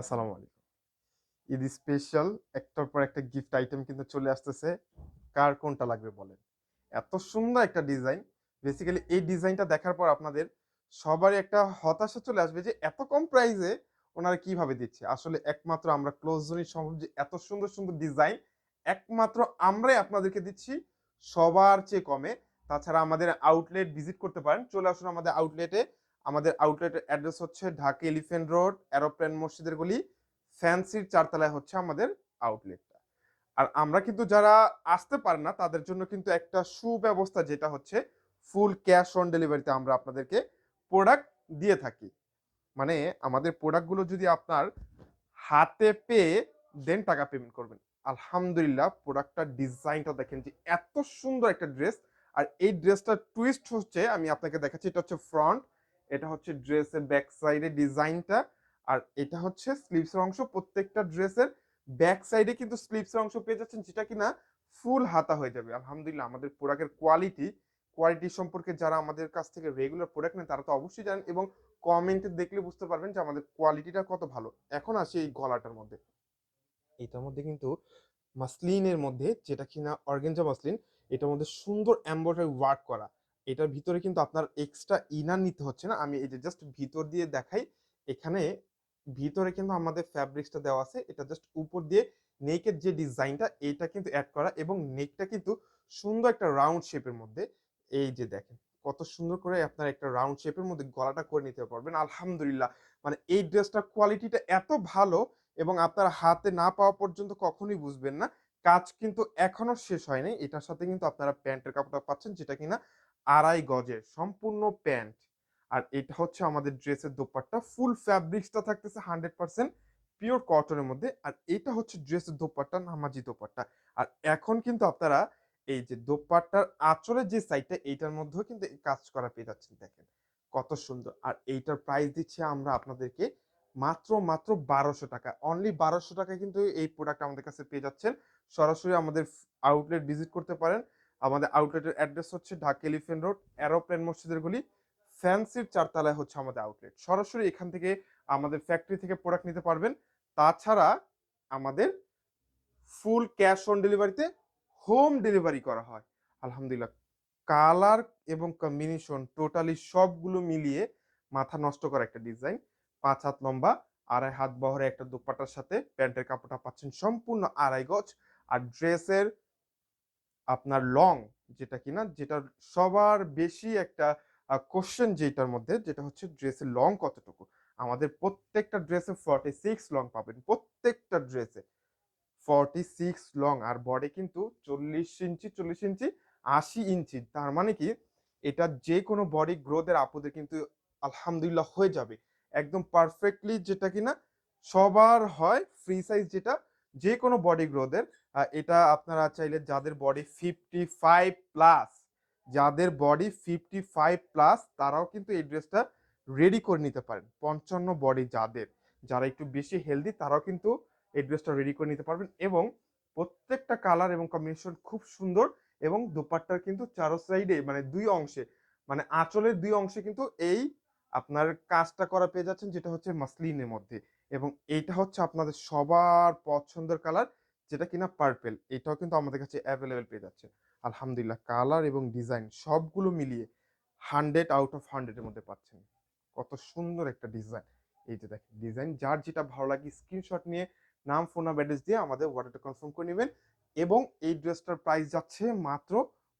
আসসালামু আলাইকুম। ঈদ স্পেশাল একটার পর একটা গিফট আইটেম কিন্তু চলে আসতেছে। কার কোনটা লাগবে বলেন? এত সুন্দর একটা ডিজাইন বেসিক্যালি এই ডিজাইনটা দেখার পর আপনাদের সবারই একটা হতাশা চলে আসবে যে এত কম প্রাইসে ওনারা কীভাবে দিচ্ছে? আসলে একমাত্র আমরা ক্লোজ জোনই সম্ভব যে এত সুন্দর সুন্দর ডিজাইন একমাত্র আমরাই আপনাদেরকে দিচ্ছি সবার চেয়ে কমে। তাছাড়া আমাদের আউটলেট ভিজিট করতে পারেন। চলে আসুন আমাদের আউটলেটে আমাদের আউটলেটের অ্যাড্রেস হচ্ছে ঢাকা এলিফেন্ট রোড এরোপ্লেন মসজিদের গলি ফ্যান্সির চারতলায় হচ্ছে আমাদের আউটলেটটা আর আমরা কিন্তু যারা আসতে পারে না, তাদের জন্য কিন্তু একটা সুব্যবস্থা যেটা হচ্ছে ফুল ক্যাশ অন ডেলিভারিতে আমরা আপনাদেরকে প্রোডাক্ট দিয়ে থাকি। মানে আমাদের প্রোডাক্টগুলো যদি আপনার হাতে পেয়ে দেন টাকা পেমেন্ট করবেন। আলহামদুলিল্লাহ প্রোডাক্টটার ডিজাইনটা দেখেন যে এত সুন্দর একটা ড্রেস আর এই ড্রেসটার টুইস্ট হচ্ছে, আমি আপনাকে দেখাচ্ছি, এটা হচ্ছে ফ্রন্ট এটা হচ্ছে ড্রেসের ব্যাক সাইডে ডিজাইনটা, আর এটা হচ্ছে স্লিভসের অংশ। প্রত্যেকটা ড্রেসের ব্যাক সাইডে কিন্তু স্লিভসের অংশ পেয়ে যাচ্ছেন, যেটা কিনা ফুল হাতা হয়ে যাবে। আলহামদুলিল্লাহ, আমাদের প্রোডাক্টের কোয়ালিটি কোয়ালিটি সম্পর্কে যারা আমাদের কাছ থেকে রেগুলার প্রোডাক্ট নেন, তারা তো অবশ্যই জানেন এবং কমেন্টে দেখলে বুঝতে পারবেন যে আমাদের কোয়ালিটিটা কত ভালো। এখন আসি এই গলাটার মধ্যে। এটার মধ্যে কিন্তু মাসলিনের মধ্যে, যেটা কিনা অর্গেঞ্জা মাসলিন, এটার মধ্যে সুন্দর এম্ব্রয়ডারি ওয়ার্ক করা। এটার ভিতরে কিন্তু আপনার এক্সট্রা ইনার নিতে হচ্ছে না। আমি এই যে জাস্ট ভিতর দিয়ে দেখাই, এখানে ভিতরে কিন্তু আমাদের ফ্যাব্রিক্সটা দেওয়া আছে। এটা জাস্ট উপর দিয়ে নেকের যে ডিজাইনটা এটা কিন্তু অ্যাড করা এবং নেকটা কিন্তু সুন্দর একটা রাউন্ড শেপের মধ্যে, এই যে দেখেন, কত সুন্দর করে আপনার একটা রাউন্ড শেপের মধ্যে গলাটা করে নিতে পারবেন। আলহামদুলিল্লাহ মানে এই ড্রেসটার কোয়ালিটিটা এত ভালো এবং আপনার হাতে না পাওয়া পর্যন্ত কখনোই বুঝবেন না। কাজ কিন্তু এখনও শেষ হয়নি। এটার সাথে কিন্তু আপনারা প্যান্টের কাপড়টা পাচ্ছেন, যেটা কিনা আড়াই গজের সম্পূর্ণ প্যান্ট। আর এটা হচ্ছে আমাদের ড্রেসের দোপাট্টা। ফুল ফ্যাব্রিক্সটা থাকতেছে হান্ড্রেড পার্সেন্ট পিওর কটনের মধ্যে। আর এটা হচ্ছে ড্রেসের দোপাট্টা, নামাজি দোপাট্টা। আর এখন কিন্তু আপনারা এই যে দোপাট্টার আঁচলের যে সাইডটা এইটার মধ্যেও কিন্তু এই কাজ করা পেয়ে যাচ্ছেন, দেখেন। কত সুন্দর। আর এইটার প্রাইস দিচ্ছে আমরা আপনাদেরকে মাত্র মাত্র বারোশো টাকা। অনলি বারোশো টাকায় কিন্তু এই প্রোডাক্ট আমাদের কাছে পেয়ে যাচ্ছেন। সরাসরি আমাদের আউটলেট ভিজিট করতে পারেন। আমাদের আউটলেটের অ্যাড্রেস হচ্ছে ঢাকা এলিফেন্ট রোড অ্যারোপ্লেন মসজিদের গলি ফ্যান্সির চারতলায় হচ্ছে আমাদের আউটলেট সরাসরি এখান থেকে আমাদের ফ্যাক্টরি থেকে প্রোডাক্ট নিতে পারবেন। তাছাড়া আমাদের ফুল ক্যাশ অন ডেলিভারিতে হোম ডেলিভারি করা হয়। আলহামদুলিল্লাহ কালার এবং কম্বিনেশন টোটালি সবগুলো মিলিয়ে মাথা নষ্ট করা একটা ডিজাইন পাঁচ হাত লম্বা, আড়াই হাত বহরে একটা দুপাটার সাথে প্যান্টের কাপড়টা পাচ্ছেন সম্পূর্ণ আড়াই গজ। আর ড্রেসের আপনার লং যেটা কিনা যেটা সবার বেশি একটা কোশ্চেন যেটার মধ্যে, যেটা হচ্ছে ড্রেসের লং কতটুকু? আমাদের প্রত্যেকটা ড্রেসে ফর্টি সিক্স লং পাবেন, প্রত্যেকটা ড্রেসে ফর্টি সিক্স লং আর বডি কিন্তু চল্লিশ ইঞ্চি চল্লিশ ইঞ্চি, আশি ইঞ্চি। তার মানে কি? এটা যে কোনো বডি গ্রোথের আপুদের কিন্তু আলহামদুলিল্লাহ হয়ে যাবে। একদম পারফেক্টলি যেটা কিনা, সবার হয় ফ্রি সাইজ যেটা যে কোনো বডি গ্রোথের এটা আপনারা চাইলে যাদের বডি ফিফটি ফাইভ প্লাস যাদের বডি ফিফটি ফাইভ প্লাস তারাও কিন্তু এই ড্রেসটা রেডি করে নিতে পারেন। পঞ্চান্ন বডি যাদের, যারা একটু বেশি হেলদি তারাও কিন্তু এই ড্রেসটা রেডি করে নিতে পারবেন এবং প্রত্যেকটা কালার এবং কম্বিনেশন খুব সুন্দর এবং দোপাট্টার কিন্তু চারো সাইডে মানে দুই অংশে মানে আঁচলের দুই অংশে কিন্তু এই আপনার কাজটা করা পেয়ে যাচ্ছেন যেটা হচ্ছে মাসলিনের মধ্যে এবং এইটা হচ্ছে আপনাদের সবার পছন্দের কালার যেটা কিনা পার্পেল এটাও কিন্তু আমাদের কাছে অ্যাভেলেবেল পেয়ে যাচ্ছে। আলহামদুলিল্লাহ কালার এবং ডিজাইন সবগুলো মিলিয়ে হান্ড্রেড আউট অফ হান্ড্রেডের মধ্যে পাচ্ছেন। কত সুন্দর একটা ডিজাইন এই যে দেখেন ডিজাইন যার যেটা ভালো লাগে স্ক্রিনশট নিয়ে, নাম ফোন নাম্বার অ্যাড্রেস দিয়ে আমাদের অর্ডারটা কনফার্ম করে নেবেন এবং এই ড্রেসটার প্রাইস যাচ্ছে মাত্র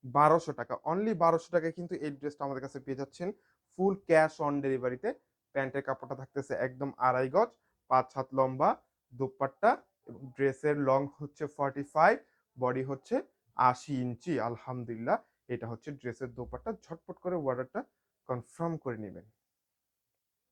বারোশো টাকা। অনলি বারোশো টাকায় কিন্তু এই ড্রেসটা আমাদের কাছে পেয়ে যাচ্ছেন ফুল ক্যাশ অন ডেলিভারিতে প্যান্টের কাপড়টা থাকতেছে একদম আড়াই গজ, পাঁচ হাত লম্বা, দুপাট্টা এবং ড্রেসের লং হচ্ছে ফর্টি ফাইভ বডি হচ্ছে আশি ইঞ্চি। আলহামদুলিল্লাহ, এটা হচ্ছে ড্রেসের দোপাট্টা। ঝটপট করে অর্ডারটা কনফার্ম করে নেবেন।